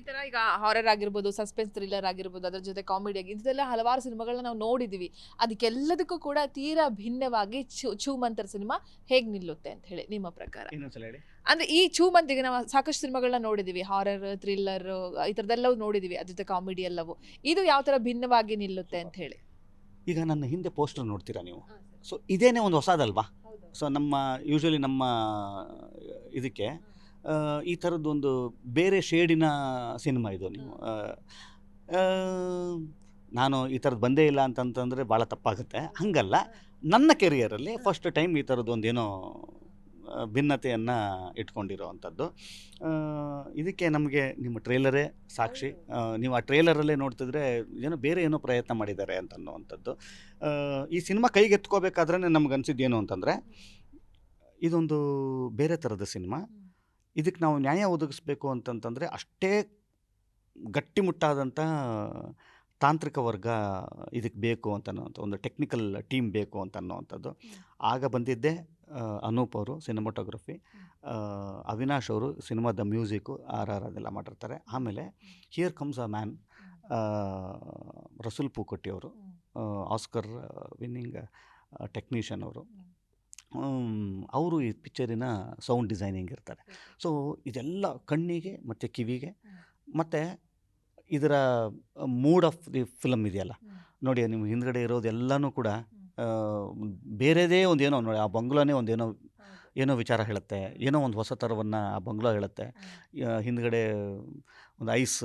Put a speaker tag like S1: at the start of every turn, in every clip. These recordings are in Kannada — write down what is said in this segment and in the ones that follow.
S1: ಈ ತರ ಈಗ ಹಾರರ್ ಆಗಿರ್ಬೋದು ಸಸ್ಪೆನ್ಸ್ ಥ್ರಿಲ್ಲರ್ ಆಗಿರ್ಬೋದು ಅದ್ರ ಜೊತೆ ಕಾಮಿಡಿ ಆಗಿ ಇದೆಲ್ಲ ಹಲವಾರು ಸಿನಿಮಾಗಳನ್ನ ನಾವು ನೋಡಿದೀವಿ. ಅದಕ್ಕೆಲ್ಲದಕ್ಕೂ ಕೂಡ ತೀರಾ ಭಿನ್ನವಾಗಿ ಚೂ ಚೂಮಂತರ ಸಿನಿಮಾ ಹೇಗ್ ನಿಲ್ಲುತ್ತೆ ಅಂತ ಹೇಳಿ ನಿಮ್ಮ ಪ್ರಕಾರ. ಅಂದ್ರೆ ಈ ಚೂಮಂತಿಗೆ ನಾವು ಸಾಕಷ್ಟು ಸಿನಿಮಾಗಳನ್ನ ನೋಡಿದೀವಿ. ಹಾರರ್ ಥ್ರಿಲ್ಲರ್ ಈ ತರದೆಲ್ಲವೂ ನೋಡಿದೀವಿ. ಅದ್ರ ಜೊತೆ ಕಾಮಿಡಿ ಎಲ್ಲವೂ. ಇದು ಯಾವ ತರ ಭಿನ್ನವಾಗಿ ನಿಲ್ಲುತ್ತೆ ಅಂತ ಹೇಳಿ.
S2: ಈಗ ನನ್ನ ಹಿಂದೆ ಪೋಸ್ಟರ್ ನೋಡ್ತೀರಾ ನೀವು? ಸೊ ಇದೇನೇ ಒಂದು ಹೊಸದಲ್ವಾ? ಸೊ ನಮ್ಮ ಯೂಶ್ವಲಿ ನಮ್ಮ ಇದಕ್ಕೆ ಈ ಥರದ್ದೊಂದು ಬೇರೆ ಶೇಡಿನ ಸಿನಿಮಾ ಇದು ನೀವು. ನಾನು ಈ ಥರದ್ದು ಬಂದೇ ಇಲ್ಲ ಅಂತಂತಂದರೆ ಭಾಳ ತಪ್ಪಾಗುತ್ತೆ. ಹಂಗಲ್ಲ. ನನ್ನ ಕೆರಿಯರಲ್ಲಿ ಫಸ್ಟ್ ಟೈಮ್ ಈ ಥರದ್ದೊಂದು ಒಂದೇನೋ ಆ, ಭಿನ್ನತೆಯನ್ನು ಇಟ್ಕೊಂಡಿರೋ ಅಂಥದ್ದು. ಇದಕ್ಕೆ ನಮಗೆ ನಿಮ್ಮ ಟ್ರೇಲರೇ ಸಾಕ್ಷಿ. ನೀವು ಆ ಟ್ರೇಲರಲ್ಲೇ ನೋಡ್ತಿದ್ರೆ ಏನೋ ಬೇರೆ ಏನೋ ಪ್ರಯತ್ನ ಮಾಡಿದ್ದಾರೆ ಅಂತ ಅನ್ನುವಂಥದ್ದು ಈ ಸಿನಿಮಾ ಕೈಗೆತ್ಕೋಬೇಕಾದ್ರೆ ನಮ್ಗೆ ಅನ್ಸಿದ್ದು ಏನು ಅಂತಂದರೆ ಇದೊಂದು ಬೇರೆ ಥರದ ಸಿನಿಮಾ. ಇದಕ್ಕೆ ನಾವು ನ್ಯಾಯ ಒದಗಿಸ್ಬೇಕು ಅಂತಂತಂದರೆ ಅಷ್ಟೇ ಗಟ್ಟಿಮುಟ್ಟಾದಂಥ ತಾಂತ್ರಿಕ ವರ್ಗ ಇದಕ್ಕೆ ಬೇಕು ಅಂತ ಒಂದು ಟೆಕ್ನಿಕಲ್ ಟೀಮ್ ಬೇಕು ಅಂತ ಅನ್ನೋವಂಥದ್ದು ಆಗ ಬಂದಿದ್ದೆ ಅನೂಪ್ ಅವರು ಸಿನಿಮಾಟೋಗ್ರಫಿ ಅವಿನಾಶ್ ಅವರು ಸಿನಿಮಾದ ಮ್ಯೂಸಿಕ್ಕು ಆರ್ ಆರ್ ಅದೆಲ್ಲ ಮಾಡಿರ್ತಾರೆ. ಆಮೇಲೆ here comes a man Resul Pookutty ಅವರು ಆಸ್ಕರ್ ವಿನ್ನಿಂಗ್ ಟೆಕ್ನಿಷಿಯನ್ ಅವರು. ಅವರು ಈ ಪಿಕ್ಚರಿನ ಸೌಂಡ್ ಡಿಸೈನಿಂಗ್ ಇರ್ತಾರೆ. ಸೊ ಇದೆಲ್ಲ ಕಣ್ಣಿಗೆ ಮತ್ತು ಕಿವಿಗೆ ಮತ್ತು ಇದರ ಮೂಡ್ ಆಫ್ ದಿ ಫಿಲಮ್ ಇದೆಯಲ್ಲ. ನೋಡಿ ನಿಮ್ಮ ಹಿಂದ್ಗಡೆ ಇರೋದೆಲ್ಲನೂ ಕೂಡ ಬೇರೆದೇ ಒಂದೇನೋ ಏನೋ ನೋಡಿ ಆ ಬಂಗ್ಲಾನೇ ಒಂದೇನೋ ಏನೋ ಏನೋ ವಿಚಾರ ಹೇಳುತ್ತೆ ಏನೋ ಒಂದು ಹೊಸ ಥರವನ್ನು ಆ ಬಂಗ್ಲೋ ಹೇಳುತ್ತೆ. ಹಿಂದ್ಗಡೆ ಒಂದು ಐಸ್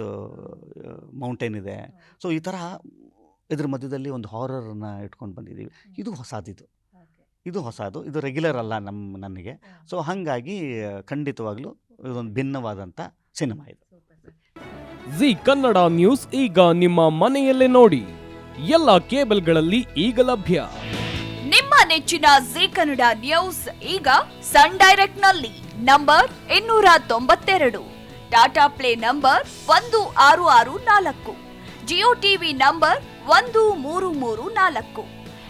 S2: ಮೌಂಟೇನ್ ಇದೆ. ಸೊ ಈ ಥರ ಇದ್ರ ಮಧ್ಯದಲ್ಲಿ ಒಂದು ಹಾರರನ್ನು ಇಟ್ಕೊಂಡು ಬಂದಿದ್ದೀವಿ. ಇದು ಹೊಸದಿದು. ಇದು ಹೊಸದು ಇದು ರೆಗ್ಯುಲರ್ ಅಲ್ಲ ನಮ್ಮ ನನಗೆ. ಸೊ ಹಾಗಾಗಿ ಖಂಡಿತವಾಗ್ಲೂ ಇದೊಂದು ಭಿನ್ನವಾದಂಥ ಸಿನಿಮಾ ಇದು.
S3: ಜಿ ಕನ್ನಡ ನ್ಯೂಸ್ ಈಗ ನಿಮ್ಮ ಮನೆಯಲ್ಲೇ ನೋಡಿ. ಎಲ್ಲ ಕೇಬಲ್ಗಳಲ್ಲಿ ಈಗ ಲಭ್ಯ.
S4: ನಿಮ್ಮ ನೆಚ್ಚಿನ ಜಿ ಕನ್ನಡ ನ್ಯೂಸ್ ಈಗ ಸನ್ ಡೈರೆಕ್ಟ್ನಲ್ಲಿ ನಂಬರ್ ಇನ್ನೂರ ತೊಂಬತ್ತೆರಡು. ಟಾಟಾ ಪ್ಲೇ ನಂಬರ್ ಒಂದು ಆರು ಆರು ನಾಲ್ಕು. ಜಿಯೋ ಟಿವಿ ನಂಬರ್ ಒಂದು ಮೂರು ಮೂರು ನಾಲ್ಕು.